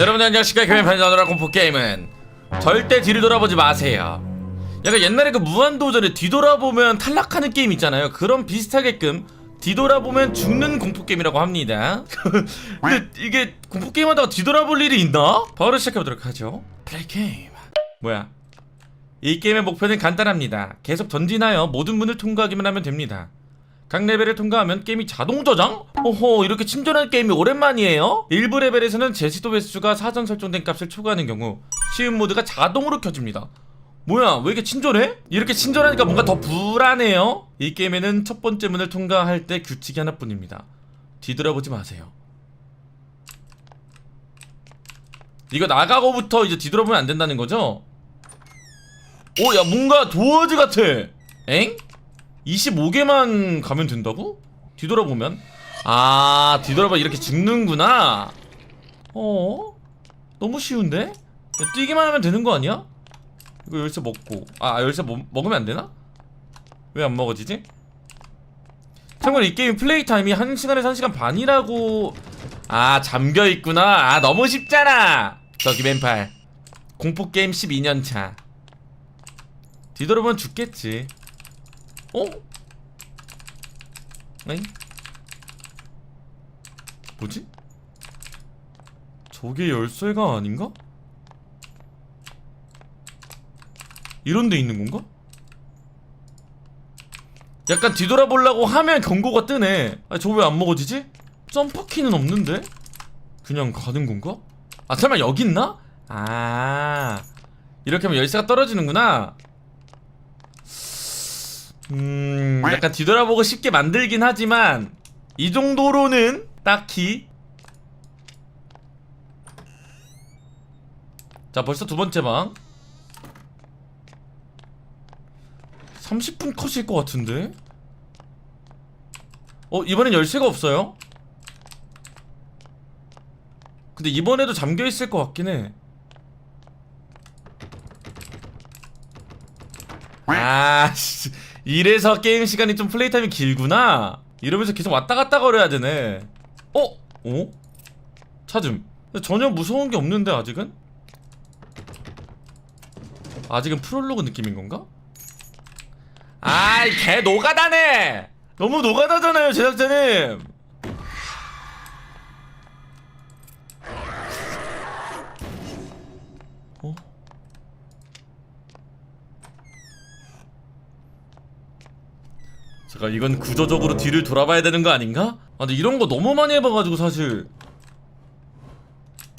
여러분 안녕하십니까 개인 편전으로 공포 게임은 절대 뒤를 돌아보지 마세요. 약간 옛날에 그 무한도전에 뒤돌아보면 탈락하는 게임 있잖아요. 그런 비슷하게끔 뒤돌아보면 죽는 공포 게임이라고 합니다. 근데 이게 공포 게임 하다가 뒤돌아볼 일이 있나? 바로 시작해보도록 하죠. 플레이 게임. 뭐야? 이 게임의 목표는 간단합니다. 계속 전진하여 모든 문을 통과하기만 하면 됩니다. 각 레벨을 통과하면 게임이 자동 저장? 호호 이렇게 친절한 게임이 오랜만이에요? 일부 레벨에서는 제시도 횟수가 사전 설정된 값을 초과하는 경우 쉬운 모드가 자동으로 켜집니다 뭐야 왜 이렇게 친절해? 이렇게 친절하니까 뭔가 더 불안해요 이 게임에는 첫 번째 문을 통과할 때 규칙이 하나뿐입니다 뒤돌아보지 마세요 이거 나가고부터 이제 뒤돌아보면 안 된다는 거죠? 오 야 뭔가 도어즈 같아 엥? 25개만 가면 된다고? 뒤돌아보면? 아 뒤돌아봐 이렇게 죽는구나 어? 너무 쉬운데? 야, 뛰기만 하면 되는 거 아니야? 이거 열쇠 먹고 아 열쇠 먹, 먹으면 안 되나? 왜 안 먹어지지? 참고로 이 게임 플레이 타임이 1시간에서 1시간 반이라고 아 잠겨있구나 아 너무 쉽잖아 저기 맨팔 공포게임 12년차 뒤돌아보면 죽겠지 어? 에이? 뭐지? 저게 열쇠가 아닌가? 이런 데 있는 건가? 약간 뒤돌아보려고 하면 경고가 뜨네 아, 저거 왜안 먹어지지? 점퍼키는 없는데? 그냥 가는 건가? 아 설마 여기 있나? 아 이렇게 하면 열쇠가 떨어지는구나 음, 약간 뒤돌아보고 쉽게 만들긴 하지만 이 정도로는 딱히. 자 벌써 두 번째 방 30분 컷일 것 같은데? 어 이번엔 열쇠가 없어요? 근데 이번에도 잠겨있을 것 같긴 해. 아, 씨. 이래서 게임 시간이 좀 플레이 타임이 길구나. 이러면서 계속 왔다 갔다 거려야 되네. 어? 어? 찾음. 전혀 무서운 게 없는데 아직은? 아직은 프롤로그 느낌인 건가? 아이 개 노가다네. 너무 노가다잖아요 제작자님. 제가 이건 구조적으로 뒤를 돌아봐야 되는 거 아닌가? 아 근데 이런 거 너무 많이 해봐가지고 사실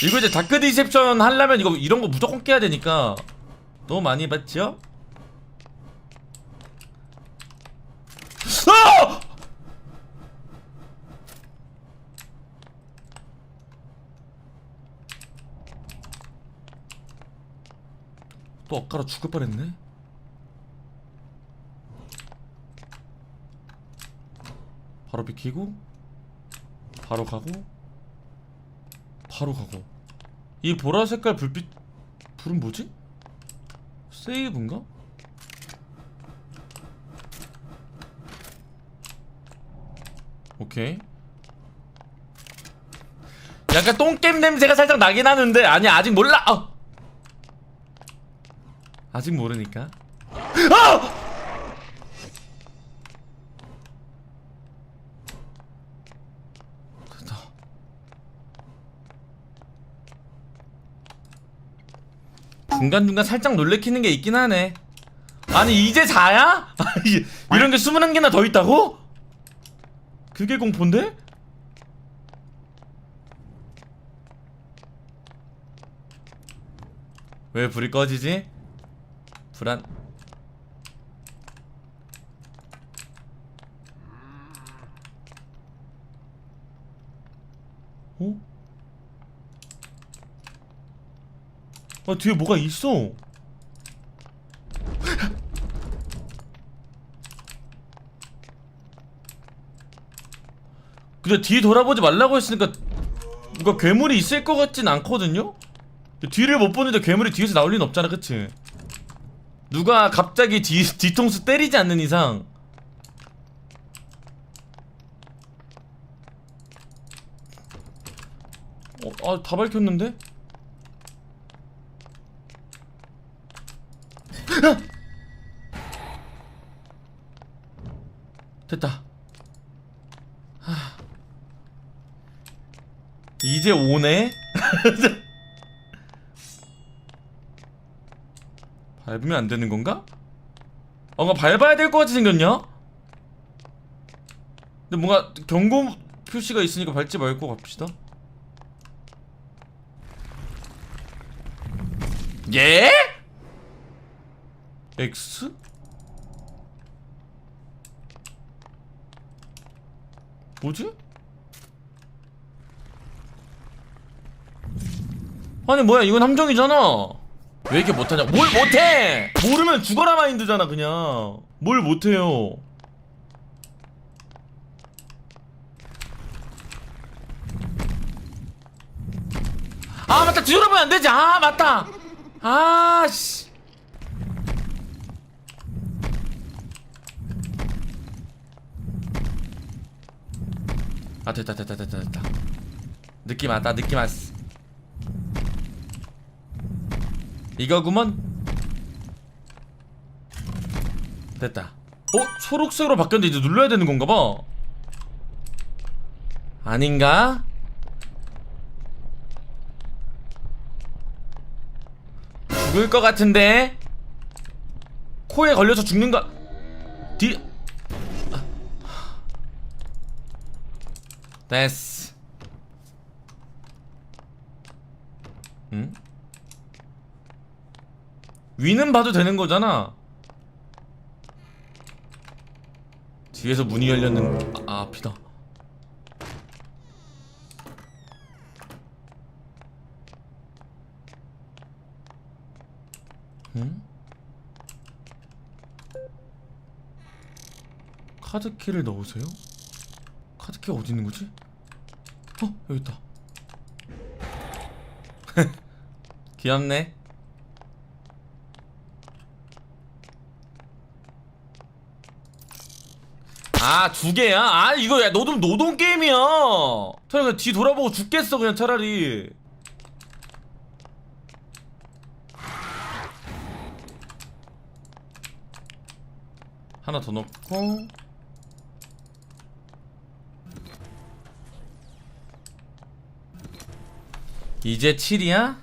이거 이제 다크 디셉션 하려면 이거 이런 거 무조건 깨야 되니까 너무 많이 해봤죠? 아! 또 엇갈아 죽을 뻔했네 바로 비키고 바로 가고 바로 가고 이 보라 색깔 불빛 불은 뭐지? 세이브인가? 오케이 약간 똥겜 냄새가 살짝 나긴 하는데 아니 아직 몰라 어. 아직 모르니까 아! 중간중간 살짝 놀래키는 게 있긴 하네. 아니, 이제 4야? 이런 게 21개나 더 있다고? 그게 공포인데? 왜 불이 꺼지지? 불안. 아 뒤에 뭐가 있어 근데 뒤 돌아보지 말라고 했으니까 뭔가 괴물이 있을 것 같진 않거든요? 뒤를 못 보는데 괴물이 뒤에서 나올 리는 없잖아 그치? 누가 갑자기 뒤, 뒤통수 때리지 않는 이상 어, 아, 다 밝혔는데? 됐다. 하. 이제 오네? 밟으면 안 되는 건가? 어, 뭔가 밟아야 될 것 같이 생겼냐? 근데 뭔가 경고 표시가 있으니까 밟지 말고 갑시다. 예? X? 뭐지? 아니 뭐야 이건 함정이잖아. 왜 이렇게 못하냐? 뭘 못해! 모르면 죽어라 마인드잖아 그냥. 뭘 못해요. 아 맞다. 뒤돌아보면 안 되지. 아 맞다. 아씨 아 됐다 됐다 됐다 됐다. 느낌 왔다 느낌 왔어 이거구먼? 됐다. 어? 초록색으로 바뀌었는데 이제 눌러야 되는 건가 봐. 아닌가? 죽을 것 같은데? 코에 걸려서 죽는 거 뒤 됐어 응? 위는 봐도 되는 거잖아 뒤에서 문이 열렸는 아 앞이다 응? 카드키를 넣으세요? 카드키가 어디 있는 거지? 어 여기 있다. 귀엽네. 아 두 개야? 아 이거 야 노동 노동 게임이야. 차라리 그냥 뒤 돌아보고 죽겠어 그냥 차라리. 하나 더 넣고 이제 7이야?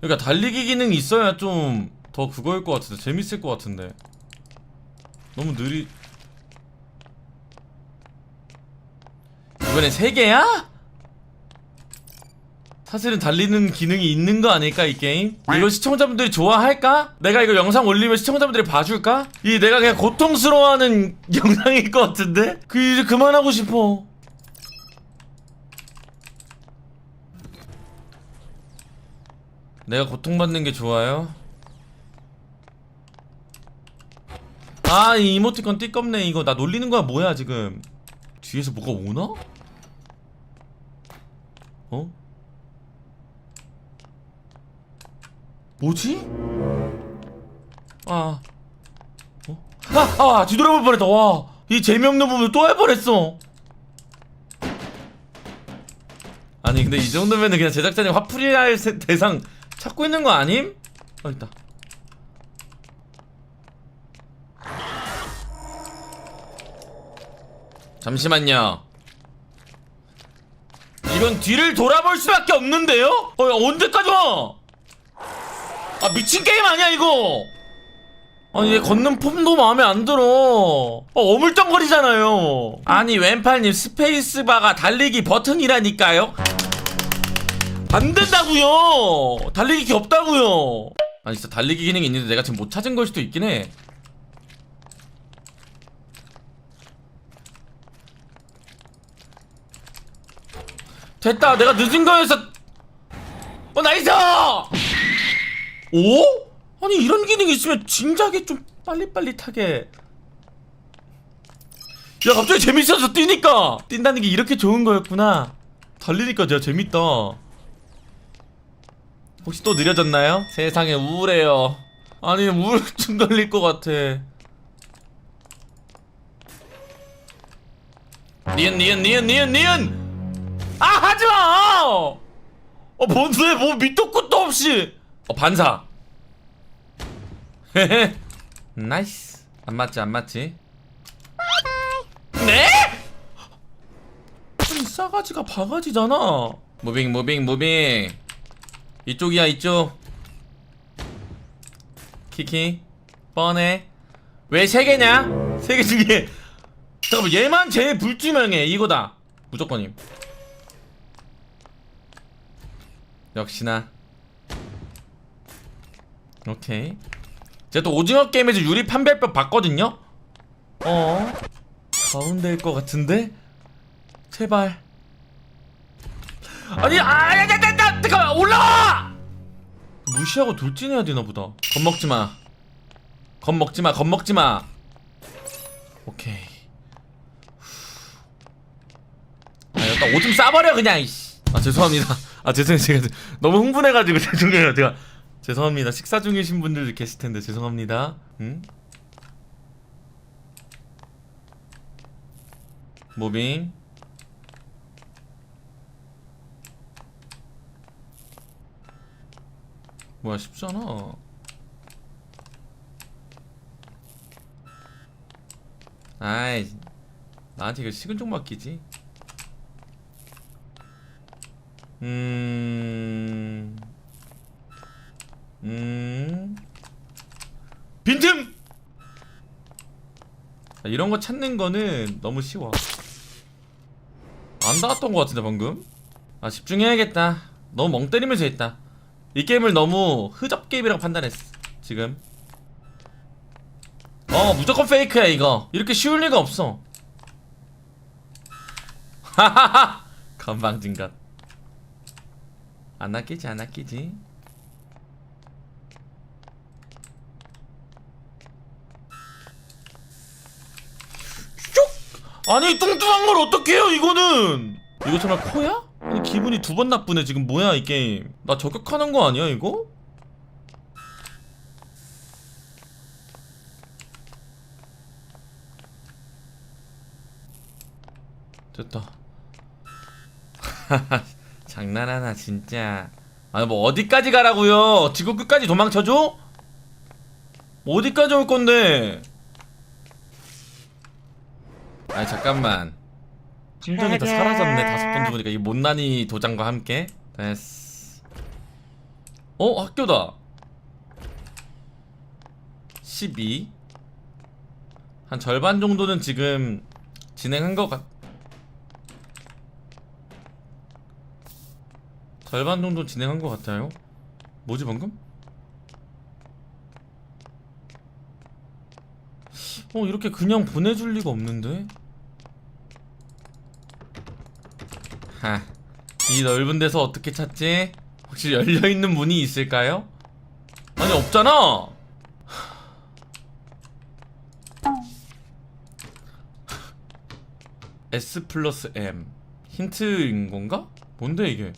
그러니까 달리기 기능이 있어야 좀 더 그거일 것 같은데 재밌을 것 같은데 너무 느리 이번엔 3개야? 사실은 달리는 기능이 있는 거 아닐까 이 게임? 이거 시청자분들이 좋아할까? 내가 이거 영상 올리면 시청자분들이 봐줄까? 이 내가 그냥 고통스러워하는 영상일 것 같은데? 그 이제 그만하고 싶어 내가 고통받는 게 좋아요? 아, 이 이모티콘 띠껍네. 이거 나 놀리는 거야, 뭐야, 지금. 뒤에서 뭐가 오나? 어? 뭐지? 아. 어? 아, 아, 뒤돌아볼 뻔했다, 와. 이 재미없는 부분 또할 뻔했어. 아니, 근데 이 정도면은 그냥 제작자님 화풀이할 세- 대상 찾고 있는 거 아님? 어, 있다. 잠시만요. 이건 뒤를 돌아볼 수밖에 없는데요? 어, 야, 언제까지 와? 아, 미친 게임 아니야, 이거? 아니, 얘 걷는 폼도 마음에 안 들어. 어, 어물쩡거리잖아요. 아니, 왼팔님 스페이스바가 달리기 버튼이라니까요? 안 된다고요. 달리기 기 없다고요. 아니, 진짜 달리기 기능이 있는데 내가 지금 못 찾은 걸 수도 있긴 해. 됐다 내가 늦은 거에서 어 나이스 오? 아니 이런 기능이 있으면 진작에 좀 빨리빨리 타게 야 갑자기 재밌어서 뛰니까 뛴다는 게 이렇게 좋은 거였구나 달리니까 진짜 재밌다 혹시 또 느려졌나요? 세상에 우울해요. 아니 우울증 걸릴 것 같아. 니은 니은 니은 니은 니은! 아 하지마! 어 뭔데 뭐 밑도 끝도 없이! 어 반사. 헤헤 나이스. 안 맞지 안 맞지? 네? 아니 싸가지가 바가지잖아. 무빙 무빙 무빙 이쪽이야 이쪽. 키키. 뻔해. 왜 세 개냐? 세 개 중에. 잠깐만 얘만 제일 불투명해 이거다. 무조건임. 역시나. 오케이. 제가 또 오징어 게임에서 유리 판별법 봤거든요? 어? 가운데일 것 같은데? 제발. 아니 아야야야야 잠깐만 올라와! 무시하고 돌진해야 되나 보다. 겁먹지 마. 겁먹지 마 겁먹지 마. 오케이. 아 일단 오줌 싸버려 그냥 이씨. 아 죄송합니다. 아 죄송해요. 제가 너무 흥분해가지고 죄송해요. 제가 죄송합니다. 식사 중이신 분들도 계실 텐데 죄송합니다. 응? 무빙 뭐야 쉽잖아. 아이 나한테 이거 식은 종 맡기지? 음... 음... 빈틈! 자, 이런 거 찾는 거는 너무 쉬워. 안 닿았던 것 같은데 방금? 아 집중해야겠다. 너무 멍 때리면서 했다 이 게임을 너무 흐접 게임이라고 판단했어 지금. 어 무조건 페이크야 이거. 이렇게 쉬울 리가 없어. 하하하! 건방진것. 안 낚이지 안 낚이지. 쭉! 아니 뚱뚱한 걸 어떻게 해요 이거는? 이거 정말 코야? 기분이 두 번 나쁘네. 지금 뭐야 이 게임. 나 저격하는 거 아니야 이거? 됐다. 장난하나 진짜. 아니 뭐 어디까지 가라고요? 지구 끝까지 도망쳐줘? 뭐 어디까지 올 건데? 아니 잠깐만 심정이 다 사라졌네. 다섯 번 죽으니까 이 못난이 도장과 함께. 됐어 어 학교다. 12 한 절반 정도는 지금 진행한 것 같... 절반 정도 진행한 것 같아요. 뭐지 방금? 어 이렇게 그냥 보내줄 리가 없는데 하, 이 넓은 데서 어떻게 찾지? 혹시 열려있는 문이 있을까요? 아니 없잖아 S 플러스 M 힌트인 건가? 뭔데 이게?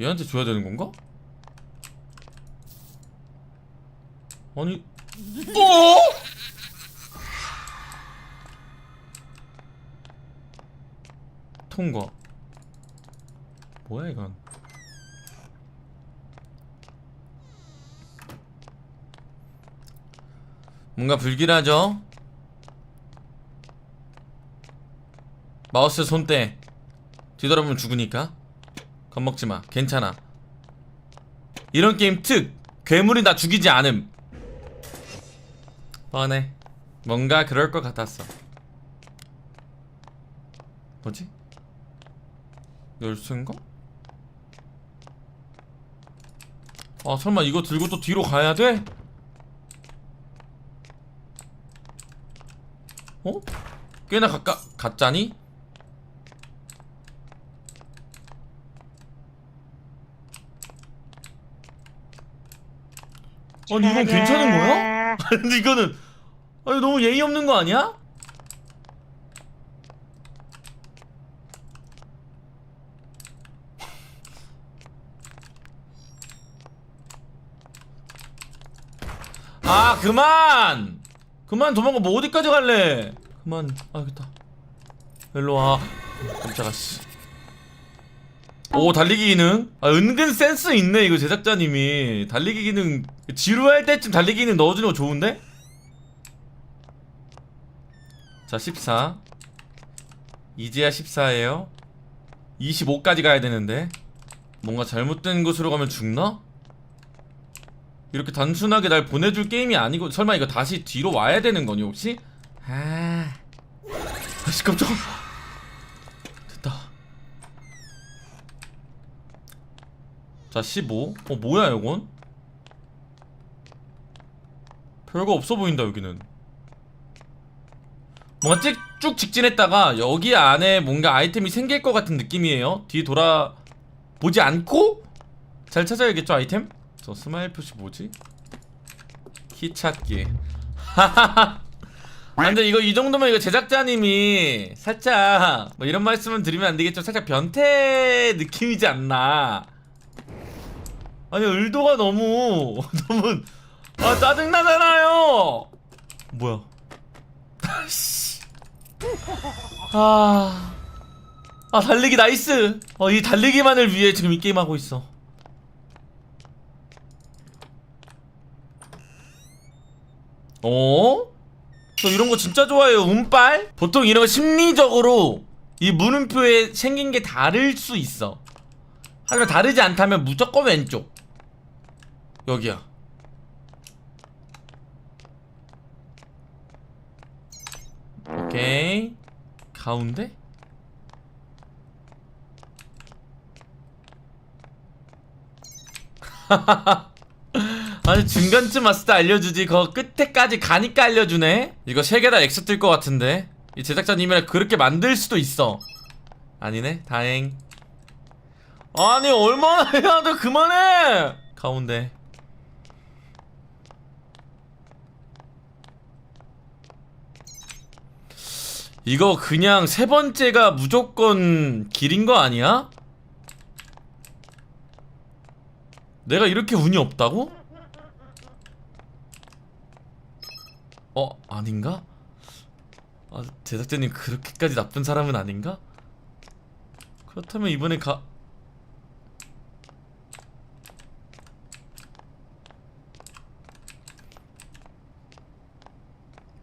얘한테 줘야 되는 건가? 아니 뭐? 통과. 뭐야 이건? 뭔가 불길하죠? 마우스 손대 뒤돌아보면 죽으니까. 겁먹지마. 괜찮아. 이런 게임 특! 괴물이 나 죽이지 않음 뻔해 뭔가 그럴 것 같았어 뭐지? 열쇠인가? 아 설마 이거 들고 또 뒤로 가야 돼? 어? 꽤나 가까 가짜니? 아니 이건 괜찮은 거야? 아니 이거는 아니 너무 예의 없는 거 아니야? 아 그만! 그만 도망가. 뭐 어디까지 갈래? 그만. 아 여기다. 일로 와. 깜짝아 씨. 오 달리기 기능? 아 은근 센스 있네 이거 제작자님이. 달리기 기능 지루할 때쯤 달리기 기능 넣어주는 거 좋은데? 자 14 이제야 14예요 25까지 가야 되는데 뭔가 잘못된 곳으로 가면 죽나? 이렇게 단순하게 날 보내줄 게임이 아니고 설마 이거 다시 뒤로 와야 되는 거니 혹시? 아... 아씨 깜짝 됐다 자 15. 어 뭐야 이건? 별거 없어 보인다 여기는 뭔가 쭉, 쭉 직진했다가 여기 안에 뭔가 아이템이 생길 것 같은 느낌이에요 뒤 돌아 보지 않고 잘 찾아야겠죠 아이템? 저 스마일 표시 뭐지? 키 찾기 아 근데 이거 이 정도면 이거 제작자님이 살짝 뭐 이런 말씀은 드리면 안 되겠죠 살짝 변태 느낌이지 않나 아니 의도가 너무 너무 아 짜증나잖아요. 뭐야? 씨. 아, 아 달리기 나이스. 어, 이 달리기만을 위해 지금 이 게임 하고 있어. 어? 저 이런 거 진짜 좋아해요. 운빨? 보통 이런 거 심리적으로 이 물음표에 생긴 게 다를 수 있어. 하지만 다르지 않다면 무조건 왼쪽. 여기야 오케이. 가운데? 아니 중간쯤 왔을 때 알려주지. 그거 끝에까지 가니까 알려주네. 이거 세 개다 X 뜰것 같은데. 이 제작자님이랑 그렇게 만들 수도 있어. 아니네. 다행. 아니 얼마나 해야 돼? 그만해! 가운데 이거 그냥 세 번째가 무조건 길인 거 아니야? 내가 이렇게 운이 없다고? 어 아닌가? 아 제작자님 그렇게까지 나쁜 사람은 아닌가? 그렇다면 이번에 가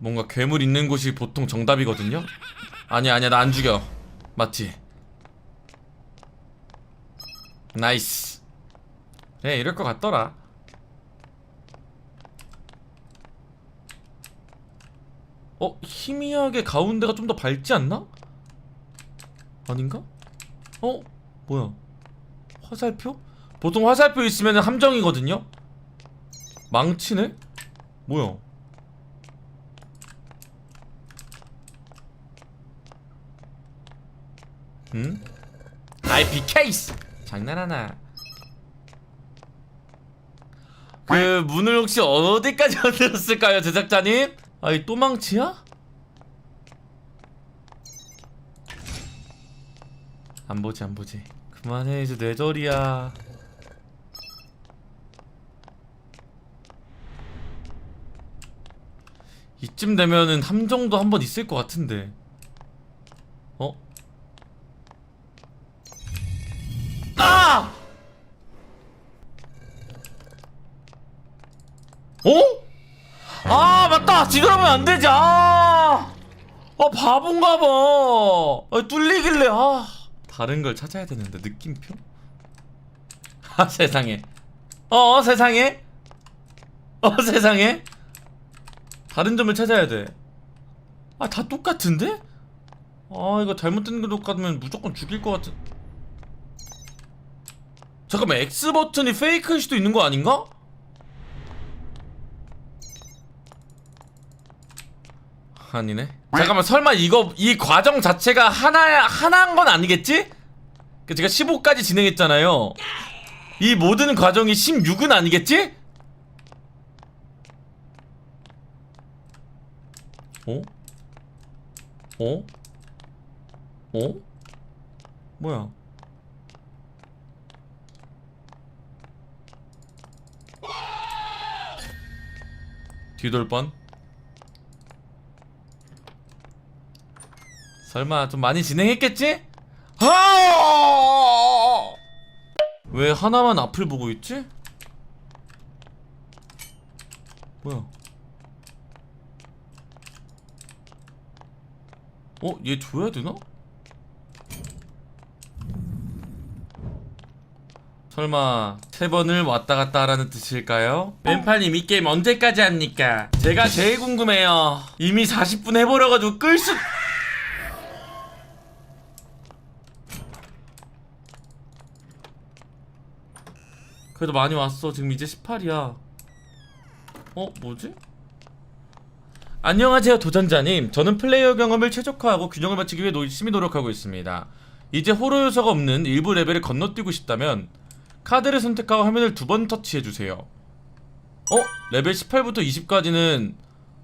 뭔가 괴물 있는 곳이 보통 정답이거든요? 아니야 아니야 나 안 죽여 맞지? 나이스 네 이럴 것 같더라 어? 희미하게 가운데가 좀 더 밝지 않나? 아닌가? 어? 뭐야 화살표? 보통 화살표 있으면 함정이거든요? 망치네? 뭐야 응? IP 케이스! 장난하나 그 문을 혹시 어디까지 만들었을까요 제작자님? 아이 또 망치야? 안 보지 안 보지 그만해 이제 뇌절이야 이쯤 되면은 함정도 한 번 있을 것 같은데 어? 어? 아 맞다. 뒤돌아보면 안 되지. 아, 아 바본가 봐. 아, 뚫리길래. 아. 다른 걸 찾아야 되는데 느낌표? 아 세상에. 어, 어 세상에? 어 세상에? 다른 점을 찾아야 돼아 다 똑같은데? 아 이거 잘못된 것 같으면 무조건 죽일 것 같은. 잠깐만 X 버튼이 페이크일 수도 있는 거 아닌가? 아니네. 잠깐만 설마 이거 이 과정 자체가 하나 하나인 건 아니겠지? 그 제가 15까지 진행했잖아요. 이 모든 과정이 16은 아니겠지? 어? 어? 어? 뭐야? 뒤돌 뻔? 설마 좀 많이 진행했겠지? 아! 왜 하나만 앞을 보고 있지? 뭐야? 어? 얘 줘야 되나? 설마 세 번을 왔다 갔다 하라는 뜻일까요? 왼팔님 이 게임 언제까지 합니까? 제가 제일 궁금해요 이미 40분 해버려가지고 끌 수... 그래도 많이 왔어 지금 이제 18이야 어? 뭐지? 안녕하세요 도전자님 저는 플레이어 경험을 최적화하고 균형을 맞추기 위해 열심히 노력하고 있습니다 이제 호러 요소가 없는 일부 레벨을 건너뛰고 싶다면 카드를 선택하고 화면을 두 번 터치해주세요 어? 레벨 18부터 20까지는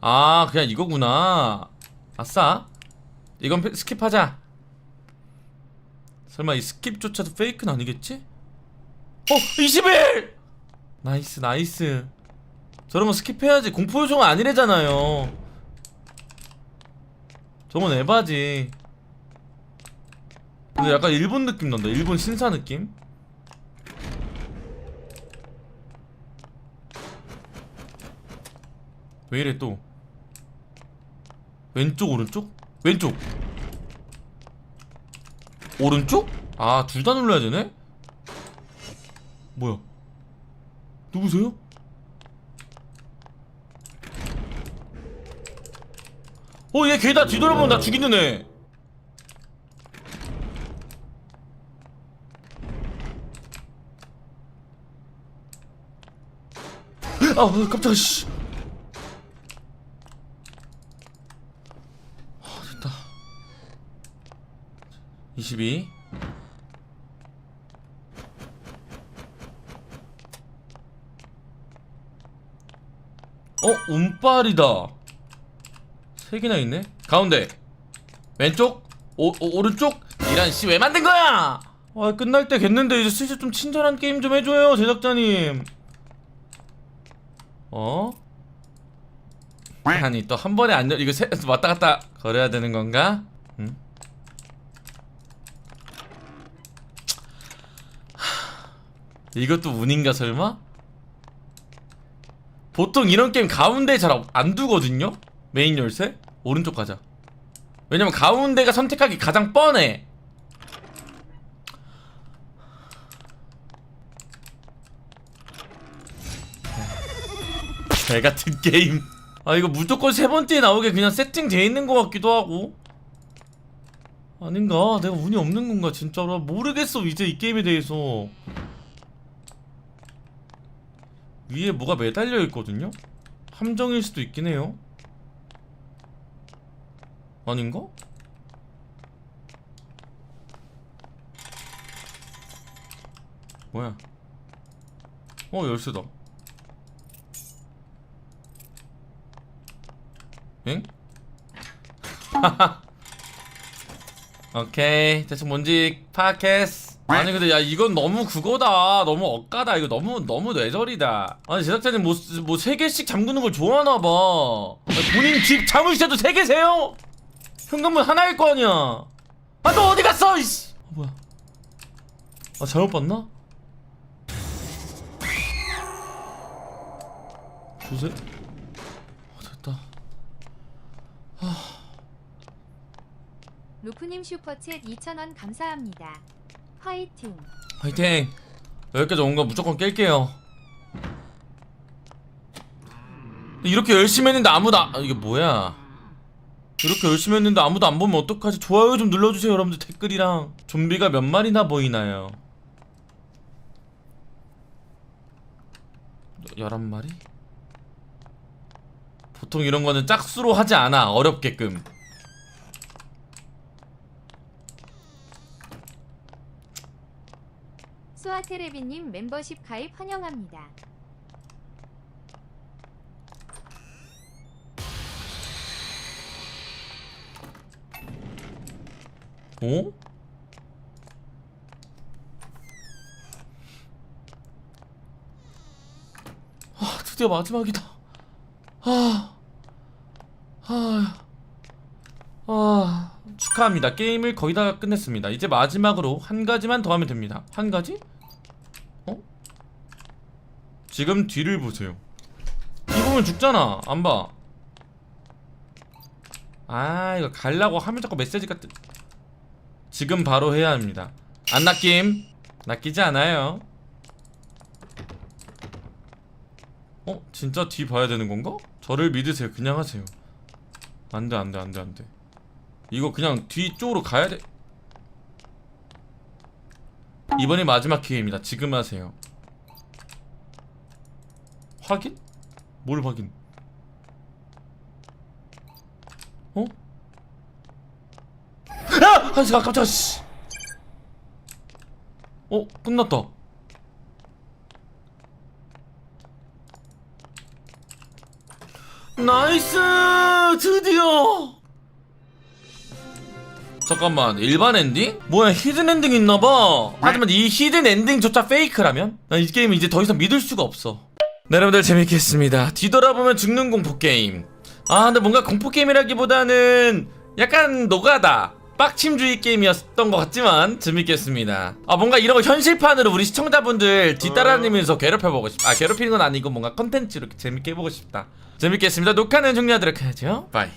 아 그냥 이거구나 아싸 이건 페- 스킵하자 설마 이 스킵조차도 페이크는 아니겠지? 어! 21! 나이스 나이스 거 스킵해야지 공포 요소가 아니래잖아요 저건 에바지 근데 약간 일본 느낌 난다 일본 신사 느낌 왜 이래 또 왼쪽 오른쪽? 왼쪽 오른쪽? 아 둘 다 눌러야 되네? 뭐야 누구세요? 어, 얘 걔다 뒤돌아보면 나 죽이는 애. 아, 어, 깜짝이야, 씨. 아, 됐다. 22. 운빨이다. 세 개나 있네. 가운데. 왼쪽. 오, 오 오른쪽. 이란 씨 왜 만든 거야? 아 끝날 때 됐는데 이제 슬슬 좀 친절한 게임 좀 해줘요 제작자님. 어? 아니 또 한 번에 안 열. 이거 세, 왔다 갔다 걸어야 되는 건가? 응? 하, 이것도 운인가 설마? 보통 이런 게임 가운데 잘 안 두거든요? 메인 열쇠? 오른쪽 가자. 왜냐면 가운데가 선택하기 가장 뻔해. 개같은 게임. 아 이거 무조건 세 번째 나오게 그냥 세팅돼 있는 것 같기도 하고. 아닌가? 내가 운이 없는 건가 진짜로? 모르겠어 이제 이 게임에 대해서 위에 뭐가 매달려 있거든요? 함정일 수도 있긴 해요 아닌가? 뭐야 어 열쇠다 엥? 오케이 대충 뭔지 파악했어 아니 근데 야 이건 너무 그거다. 너무 억까다. 이거 너무 너무 뇌절이다. 아니 제작자님 뭐뭐세 개씩 잠그는 걸 좋아하나봐. 본인 집 자물쇠도 세 개세요? 현금은 하나일 거 아니야. 아 너 어디 갔어 이씨! 아, 뭐야? 아 잘못 봤나? 주세? 아 됐다. 루프님 슈퍼챗 2,000원 감사합니다. 화이팅! 화이팅! 여기까지 온거 무조건 깰게요. 이렇게 열심히 했는데 아무도 안, 아, 이게 뭐야? 이렇게 열심히 했는데 아무도 안 보면 어떡하지? 좋아요 좀 눌러주세요 여러분들 댓글이랑. 좀비가 몇 마리나 보이나요? 11마리? 보통 이런 거는 짝수로 하지 않아 어렵게끔 수아테레비님 멤버십 가입 환영합니다. 어? 아, 드디어 마지막이다. 아, 아, 아, 축하합니다. 게임을 거의 다 끝냈습니다. 이제 마지막으로 한 가지만 더 하면 됩니다. 한 가지? 지금 뒤를 보세요. 이 보면 죽잖아 안봐. 아 이거 갈라고 하면 자꾸 메시지 같은. 지금 바로 해야 합니다. 안 낚임? 낚이지 않아요. 어? 진짜 뒤 봐야 되는 건가? 저를 믿으세요. 그냥 하세요. 안돼 안돼 안돼 안돼. 이거 그냥 뒤쪽으로 가야 돼. 이번이 마지막 기회입니다. 지금 하세요 확인? 뭘 확인? 어? 아! 아, 잠깐 깜짝아 씨. 어? 끝났다 나이스! 드디어! 잠깐만 일반 엔딩? 뭐야 히든 엔딩 있나봐 하지만 이 히든 엔딩조차 페이크라면? 난 이 게임 이제 더 이상 믿을 수가 없어 네, 여러분들 재밌게 했습니다. 뒤돌아보면 죽는 공포게임. 아 근데 뭔가 공포게임이라기보다는 약간 노가다 빡침주의 게임이었던 것 같지만 재밌게 했습니다. 아 뭔가 이런 거 현실판으로 우리 시청자분들 뒤따라다니면서 괴롭혀보고 싶 아 괴롭히는 건 아니고 뭔가 컨텐츠로 재밌게 해보고 싶다. 재밌게 했습니다. 녹화는 종료하도록 하죠. 바이